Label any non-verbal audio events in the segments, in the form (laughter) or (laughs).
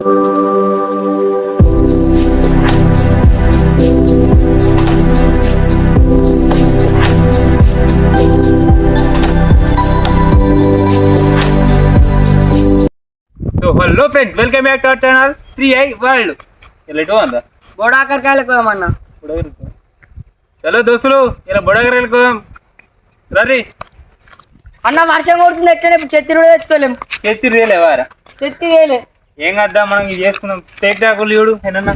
So hello friends welcome back to our channel three I world ఇలా ఎటు అందా గోడాకరకాయలకు పోదామన్నా చలో దోస్తులు ఇలా బుడగరెలకు రరి అన్న వర్షం కొడుతుంది ఎట్లనే ఇప్పుడు చెత్తి కూడా తెచ్చుకోలేం. ఎత్తి రేలేవారా చెత్తి వేయలే ఏం కద్దాం మనం ఇది చేసుకున్నాం. టేక్ టాకులు చూడు ఏనన్నా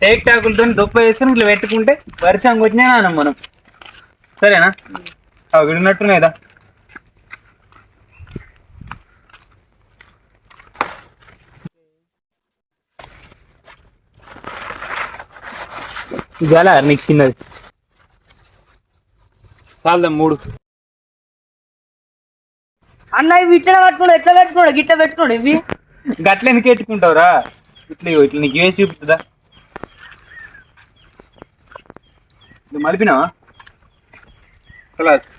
టేక్ టాకులతో దుప్ప వేసుకుని ఇట్లా పెట్టుకుంటే వర్షం వచ్చినా అనం మనం. సరేనా? అవి విడినట్టున్నాయిదా ఇవాళ నీకు చిన్నది. చాలదా మూడు? అన్న ఇవి ఇట్లా పట్టుకోడు ఎట్లా పెట్టుకోడు గిట్ట పెట్టుకోడు ఇవి. గట్ల ఎందుకు ఎట్టుకుంటావురా ఇట్లా ఇగో ఇట్లా నీకు వేసి చూపుతుందా ఇది మలిపినావా? క్లాస్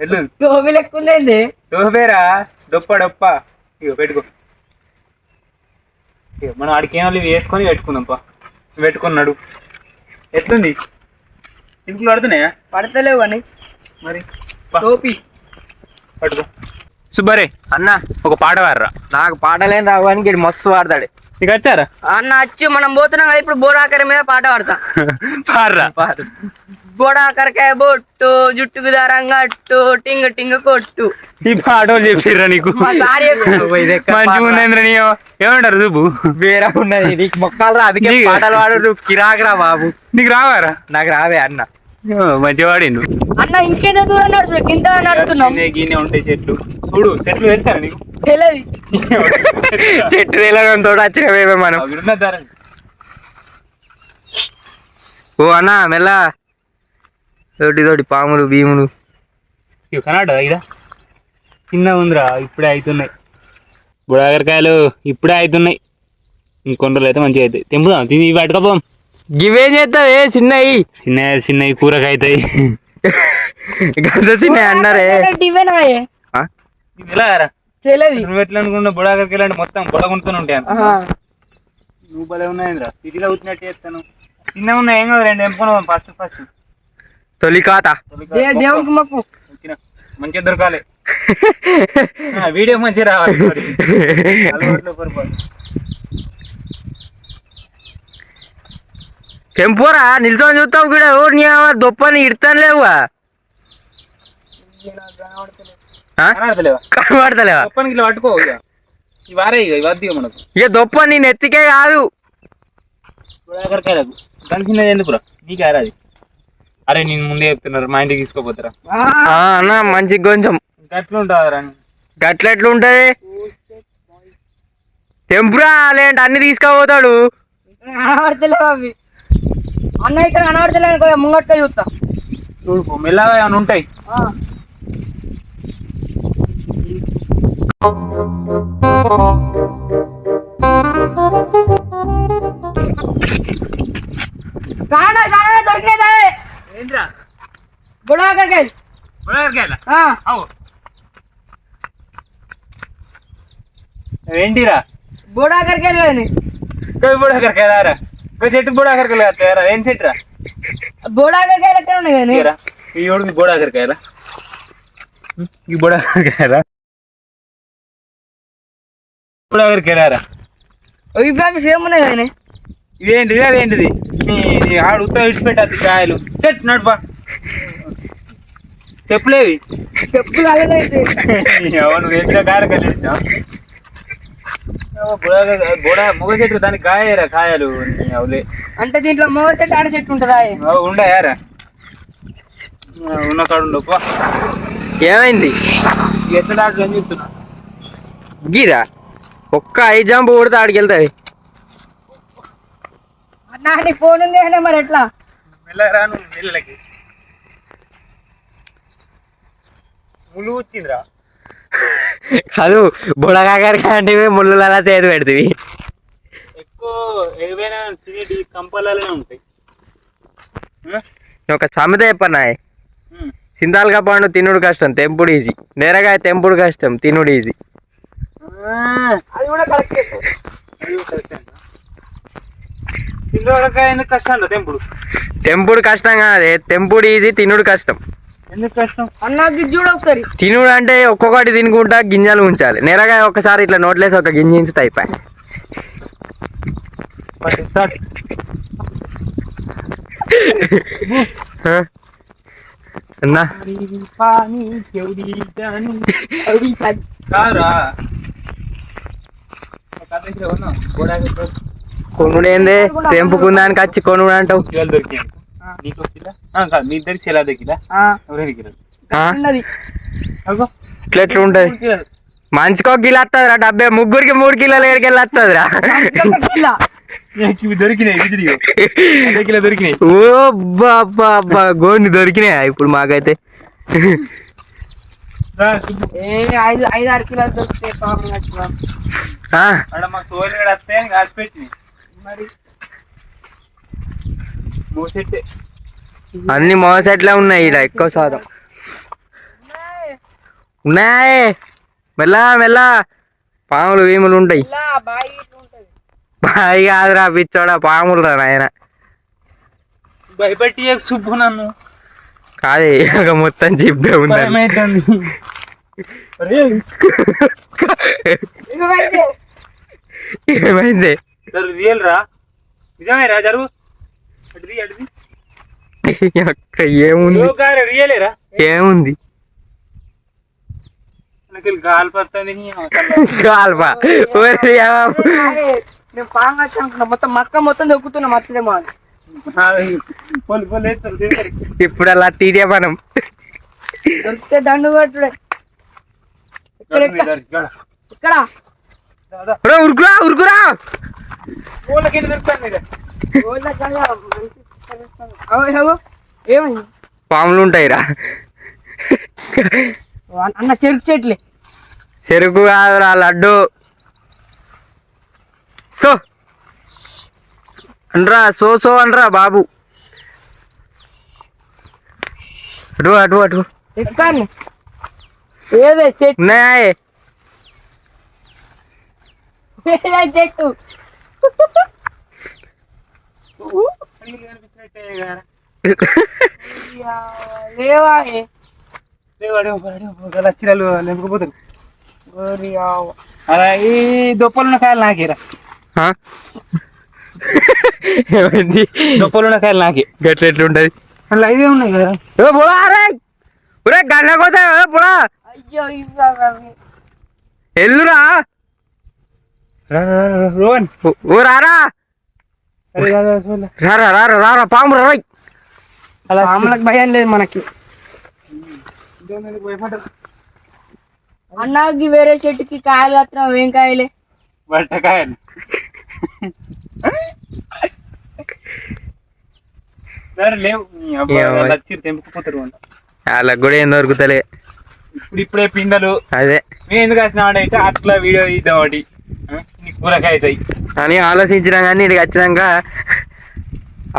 ఎట్లు టోపీ లెక్క దొప్ప డొప్ప ఇగో పెట్టుకో. ఇగో మనం ఆడికి ఏమో వేసుకొని పెట్టుకుందాం పా. పెట్టుకున్నాడు ఎట్లుంది? ఇంట్లో పడుతున్నాయా? పడతలేవు కానీ. మరి? టోపీ. పట్టుకో. సుబ్బరే అన్న ఒక పాట పాడరా. నాకు పాటలేం రావు కానీ వీడు మస్తు పాడతాడు. నీకు వచ్చారా? అన్న వచ్చి మనం పోతున్నాం కదా ఇప్పుడు బోడాకర మీద పాట పాడతా. (laughs) పాడరా. బోడాకరకాయ బొట్టు జుట్టుకు దారంగట్టు టింగ్ టింగ్ కొట్టు. ఈ పాట వాళ్ళు చెప్పిర్రా. నీకు. మంచిగా ఉందేంద్ర నీ ఏమంటారు చూపు? వేరే ఉన్నది నీకు మొక్కలు రా అందుకే నీకు- పాటలు పాడు నువ్వు కిరాకురా బాబు. నీకు రావారా? నాకు రావే అన్న. ఓ, మంచిగా వాడిండు అన్న ఇంకేదో దూరం నడుచు కింద నడుతున్నాం ఉంటాయి చెట్లు. చూడు చెట్లు తెలుసా నీకు? తెలియదు చెట్టు వేలడంతో వచ్చినవేమే మనం. అవి ఉన్న దారం. ఓ అన్న మెల్ల. తోటి తోటి పాములు భీములు ఇవి కనాట ఇదా చిన్న ఉందిరా ఇప్పుడే అవుతున్నాయి బుడాగరకాయలు ఇప్పుడే అవుతున్నాయి ఇంకొన్ని రోజులు అయితే మంచిగా అవుతాయి తెంపుదాం తిని ఇవి పట్టుకోపోం గివేం చేస్తావే చిన్నవి చిన్న చిన్నవి కూరకు అవుతాయి గంట చిన్న అన్నారే నువ్వు ఎట్లా అనుకున్నా బుడాగరకాయలు అంటే మొత్తం బుడగుంటూనే ఉంటాయి అన్న. నువ్వు భలే ఉన్నాయింద్రా సిటీలో వచ్చినట్టు చేస్తాను చిన్న ఉన్నాయి ఏం కాదు రెండు తెంపుకున్నావు ఫస్ట్ ఫస్ట్ తొలి కాత దేవునికి మొక్కు మంచిగా దొరకాలి. ఆ, వీడియో మంచిగా రావాలి. తెంపురా నిల్చొని చూస్తావు కూడా. ఓ నీ దొప్పని ఇడతాను లేవుగా. ఆ? కనబడతలేవా? పట్టుకో ఇక దొప్ప నీ నెత్తికే కాదు. ఎందుకురా నీకే అది అరే నేను ముందే చెప్తున్నారు మా ఇంటికి తీసుకోపోతారా? ఆ, అన్న మంచి కొంచెం. గట్లు ఉంటుందిరా గట్లెట్లుంటది తెంపురా లేంటి అన్ని తీసుకుపోతాడు. కనబడతలేవు అవి అన్న ఇక్కడ కనబడతలేదు ముంగట్గా చూస్తా. చూడు మెల్లగా ఏమైనా ఉంటాయి. కాడ కాడ దొరికినదా ఏంట్రా బుడాకరకాయ బుడాగరకాయల ఆ, అవు. ఏంటిరా? బుడాకరకాయలు కోయి బుడాగరకాయలారా కోయి చెట్టు బుడాగరకాయలు కట్టారా ఏం చెట్టు రా? బుడాకరకాయలు ఎక్కడ ఉన్నాయి కానీ? ఈ ఓడికి బుడాగరకాయలా ఈ బుడాగరకాయలా బుడాగరకాయలారా ఇవి సేమ్ ఉన్నాయి కానీ? ఇదేంటిది? అదేంటిది? నీ ఆడు ఉత్తరం విడిచిపెట్టద్దు కాయలు. చెట్ నడుపా. చెప్పులేవి. చెప్పులు అలాగే అయితే. అవును ఎక్కడ కారకాయలు ఇచ్చినావు? ఏవో బుడాగ బుడ మొగ చెట్టు దానికి కాయరా కాయలు. నీ అవులే. అంటే దీంట్లో మోగ చెట్టు ఆడ చెట్టు ఉంటుందా? ఉండయారా ఉన్న కాడు ఉండవు పో. ఏమైంది? ఎట్లా దాంట్లో ఏం చెప్తున్నా గీరా? ఒక్క ఐదు జంపు కొడితే ఆడికి వెళ్తాయి అన్న నీ ఫోన్ ఉంది మరి ఎట్లా? మెల్లగా రాను నీళ్ళకి ముళ్ళు వచ్చిందిరా కాదు బుడగాకరకాయ అంటే ముళ్ళు అలా చేతి పెడుతుంది ఎక్కువ ఏవైనా తినేటి కంపలలోనే ఉంటాయి? ఒక సమత చెప్పన్నాయ్ ఉమ్. సింతాలుగా పండు తినుడు కష్టం తెంపుడు ఈజీ. నేరగాయ తెంపుడు కష్టం తినుడు ఈజీ. అది కూడా కరెక్ట్. కిలోకాయ ఎందుకు కష్టం తెంపుడు? తెంపుడు కష్టం కాదే తెంపుడు ఈజీ తినుడు కష్టం. ఎందుకు కష్టం? అన్న గిజ్జు చూడు ఒకసారి. తినుడు అంటే ఒక్కొక్కటి తినుకుంటా గింజలు ఉంచాలి. నేరగాయ ఒకసారి ఇట్లా నోట్లేసి ఒక గింజ అయిపోయి. పట్టు, స్టార్ట్. అన్నా. పానీ చెవుడి దాని కాదురా. ఒక కథ ఇట్లా ఉన్నాం. గోడాకి ఇట్లా కొనుడు ఏంది తెంపుకుందానికి వచ్చి కొనుడు అంటావు దొరికాయి నీకు వచ్చిందా ఆ, కాదు మీ ఇద్దరికి చీల దొరికిందా ఎవరికి కిలో ఆ? ఉన్నది అగో ఇట్లా ఎట్లా ఉంటది కిలోలు. మంచికి ఒక కిలో వస్తుందిరా డెబ్బై. ముగ్గురికి మూడు కిలోలు ఏడుకెళ్ళి వస్తుందిరా ఇలా నీకు ఇవి దొరికినాయి కిలో ఓ బాబా అబ్బా గోండి దొరికినాయా ఇప్పుడు మాకైతే? రా, చూపు. ఏ ఐదు ఐదు ఆరు కిలోలు దొరికితే మరి? అన్ని మోసెట్లే ఉన్నాయి ఈడ ఎక్కువ శాతం ఉన్నాయి. మెల్ల మెల్ల. పాములు వీములు ఉంటాయి. ఇలా బాయి ఇట్లా ఉంటది బాయి కాదురా పిచ్చోడా పాములు రా నాయన. భయపెట్టి సుబ్బు నన్ను. కాదే ఇక మొత్తం చెప్పే ఉంది ఏమైంది? రియల్ రా. నిజమే రా జరుగు. అడిది అడిది. అక్క ఏముంది? ఏముంది? కాల్పా మొత్తం మక్క మొత్తం దొక్కుతున్నా. ఇప్పుడు అలా తీరే మనం. దొరికితే దండు కొట్టుడే. ఇక్కడ ఉరుకురా ఉరుకురా. ఏమైంది పాములు ఉంటాయిరా. అన్న- చెరుకు చెట్లే. చెరుకు కాదురా లడ్డు. సో. అనరా సో సో అనరా బాబు. అటు అటు అటు. చెట్టు? ఏదే చెట్టు నీళ్ళు కనిపించినట్టే కదా. ఇయ్యా, లేవా ఏ? లేవు, అడుగు, అడుగు, గల చీరలు నింపుకుపోతారు. అలా ఈ దొప్పలున్న కాయలు నాకేరా? ఏమైంది దొప్పలున్న కాయలు నాకే గట్ల ఎట్లుంటది అలా ఐదే ఉన్నాయి కదా ఏ పొలా అరే ఒరే గన్నకోతే ఏ పొలా అయ్యో. ఎల్లురా రోహన్ ఓ- రారా. రారా రారా రారా పాము రా రోయ్. అలా పాములకు భయం లేదు మనకి. అన్నకి వేరే చెట్టుకి కాయలు కత్తినావు ఏం కాయలే? బట్టకాయలు. వాళ్ళకి కూడా ఏం దొరుకుతలే. ఇప్పుడు ఇప్పుడే పిందలు అదే. మేము ఎందుకు వచ్చినాడు అయితే అట్లా వీడియో ఒకటి. అని ఆలోచించినా కానీ ఇక్కడికి వచ్చినాక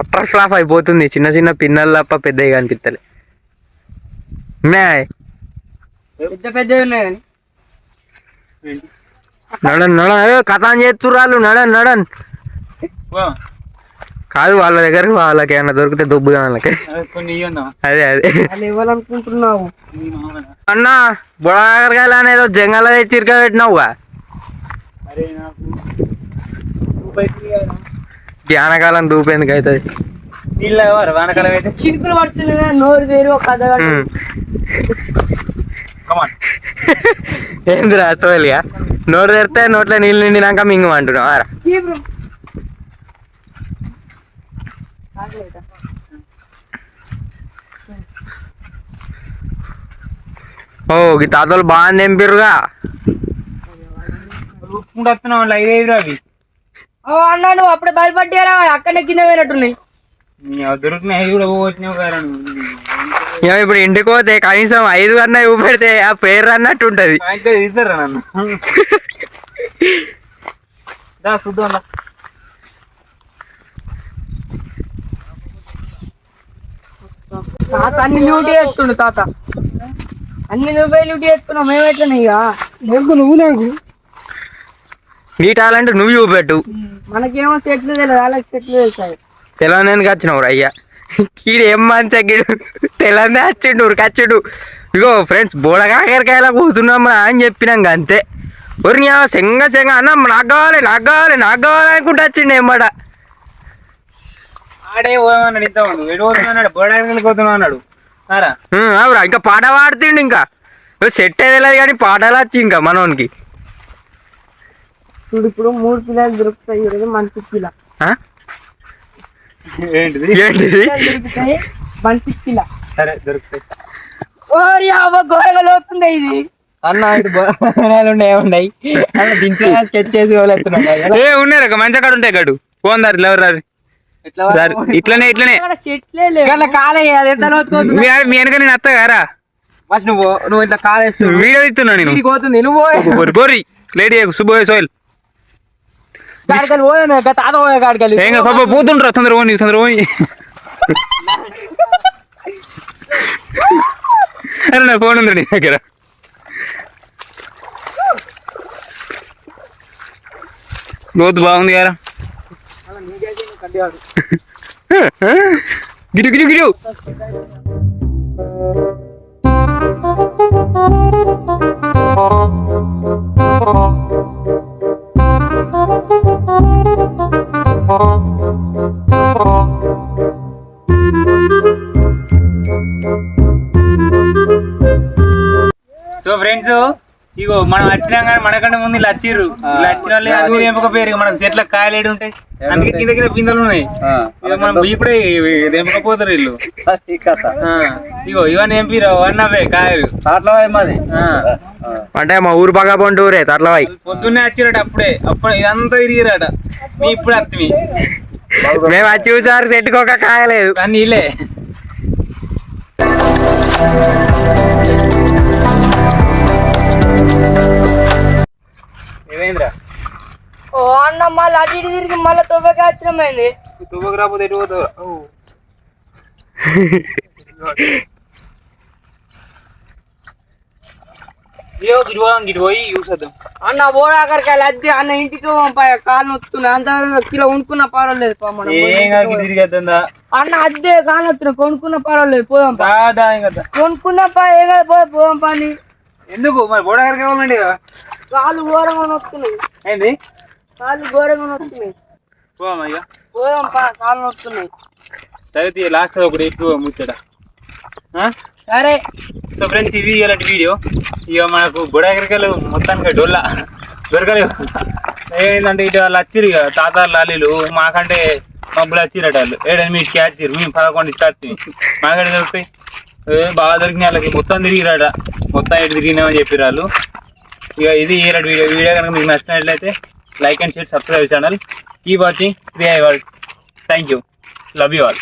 అట్టర్ ఫ్లాప్ అయిపోతుంది. చిన్న చిన్న పిన్నలు తప్ప పెద్దవి కనిపిస్తలే. ఉన్నాయి పెద్ద పెద్దవి ఉన్నాయి కానీ. నడన్ నడన్. ఏ కథం చేస్తుర్రాళ్ళు. నడన్ నడన్. వా, కాదు వాళ్ళ దగ్గర వాళ్ళకి ఏమైనా దొరికితే దొబ్బుగా వాళ్ళకి. అదే అదే అన్న బుడగాకరకాయలు అనేదో జంగల చిరక పెట్టినావుగా. జ్ఞానకాలం దూపేందుకు అవుతుంది వానకాలం అయితే? పడుతున్నాయి కదా, నోరు వేరు ఒక కథ ఏందిరా నోరు తెరితే నోట్లో నీళ్ళు నిండినాక మింగు అంటున్నావు ఆరా? ఓ ఈ తాతలు బాగా తెంపిరుగా ఉప్పుకుంటూ వస్తున్నాం వాళ్ళు ఐదు ఐదు అవి అన్నా నువ్వు అప్పుడే బయలుపడ్డారా? అక్కడనే కింద పోయినట్టున్నాయి. కూడా కదా. ఇక ఇప్పుడు ఇంటికి పోతే కనీసం ఐదు అన్న పెడితే ఆ పేరు అన్నట్టు ఉంటది. నన్ను? దా చూద్దాం. తాత అన్ని డ్యూటీ చేస్తుండు తాత. అన్ని నువ్వే డ్యూటీ చేస్తున్నావు మేము ఎట్లా ఇక నువ్వు నాకు. నీ టాలెంట్ నువ్వు చూపెట్టు. మనకేమో చెట్లు తెలియదు వాళ్ళకి చెట్లు తెలుస్తాయి తెలంగాణకి వచ్చినవు అయ్యా. ఈడు ఏం గీడు తెలంగాణ వచ్చిండు ఉరికొచ్చిండు ఇగో ఫ్రెండ్స్ బోడకాకరకాయలా కూతున్నాం అని చెప్పినాం అంతే. ఒరి సెంగ సెంగ అన్న నాకు కావాలి నాకు కావాలి నాకు కావాలి అనుకుంటా వచ్చిండు ఏమట ఆడే ఇంత పోతున్నావు అన్నాడు అవురా ఇంకా పాట పాడుతుండు ఇంకా. సెట్ అయ్యేది కానీ పాటలు వచ్చి ఇంకా మనోనికి. చూడు ఇప్పుడు మూడు పిల్లలు దొరుకుతాయి ఈరోజు? ఏంటిది? ఏంటిది? దొరుకుతాయి సరే దొరుకుతాయి. ఓరి అవ్వ ఘోరంగా లోతుంది ఇది. అన్న బనాలు ఉన్నాయి దించే స్కెచ్ చేసి ఏ ఉన్నాయి రక మంచి కాడ ఉంటాయి గడు. పోందారు ఎవరు రారు. ఇట్లనే ఇట్లనే. అక్కడ మీ మీ వెనక నేను అత్త గారా? ఫస్ట్ నువ్వు నువ్వు ఇట్లా కాలేస్తున్నావు వీడియో తీస్తున్నా నేను. పోతుంది నువ్వు లేడీ శుభోయ్ సోయల్. కాడికలు పోయాను ఇక తాత పోయే కాడికలు ఏంగా పాప పోతుండ్రా తొందర పోని తొందర పోని. అరే నా ఫోన్ ఉందండి దగ్గర. లోతు బాగుంది కదా గిడు గిడు గిడు. Thank you. ఫ్రెండ్స్ ఇగో మనం వచ్చినాం కానీ మనకంటే ముందు ఇలా వచ్చిర్రు ఇలా వచ్చిన వాళ్ళు అన్ని తెంపకపోయారు మనం చెట్ల కాయలు ఏడు ఉంటాయి. అందుకే కింద కింద పిందెలు ఉన్నాయి. ఇక మనం ఇప్పుడే తెంపకపోతారు వీళ్ళు. ఆ, ఇగో ఇవన్నీ ఎంపీరా వన్ అవే కాయలు. ఆ, అంటే మా ఊరు బాగా పండు ఊరే తట్లవాయి పొద్దున్నే వచ్చిరట అప్పుడే. అప్పుడు ఇదంతా తిరిగిరట మీ ఇప్పుడు అత్తిమి. మేము వచ్చి చూసారు చెట్టుకోక కాయలేదు. కానీ అటు ఇటు తిరిగి మళ్ళీ తొవ్వకి వచ్చినమైంది తువ్వకు రాకపోతే ఎటు పోదాం గిటి పోయి యూస్ వద్దాం అన్న అన్న ఇంటికి పంపాయ కాలు నొత్తున్నా. అంత కిలో కొనుక్కున్న పర్వాలేదు అన్న అద్దె కాలు నొత్తున్నా. కొనుక్కున్న పర్వాలేదు పోదాం కొనుక్కున్న ఏ కదా పో పోదాం పని ఎందుకు? మరి కావాలండి కదా? కాలు ఘోరంగా నొస్తున్నాయి ఏంది? కాలు ఘోరంగా నొస్తున్నాయి పోదాం అయ్యా పోదాం పా కాలు నొస్తున్నాయి చదివితే లాస్ట్ ఒకటి ఎక్కువ ముచ్చట? సరే. సో ఫ్రెండ్స్ ఇది ఇలాంటి వీడియో ఇక మనకు బుడాకరికాయలు మొత్తానికి డొల్ల. దొరకలేవు. ఏంటంటే ఇటు వాళ్ళు వచ్చిరు ఇక తాత లాలీలు మాకంటే మబ్బులు వచ్చిరట వాళ్ళు. ఏడెనిమిదికి వచ్చిరు మేము పదకొండు ఇట్లా మాకంటే దొరుకుతాయి? బాగా దొరికినాయి వాళ్ళకి. మొత్తం తిరిగిరాట. మొత్తం ఎటు తిరిగినామని చెప్పారు వాళ్ళు. ఇక ఇది ఇలాంటి వీడియో వీడియో కనుక మీకు నచ్చినట్లయితే like and share subscribe channel. Keep watching. 3i world thank you. Love you all.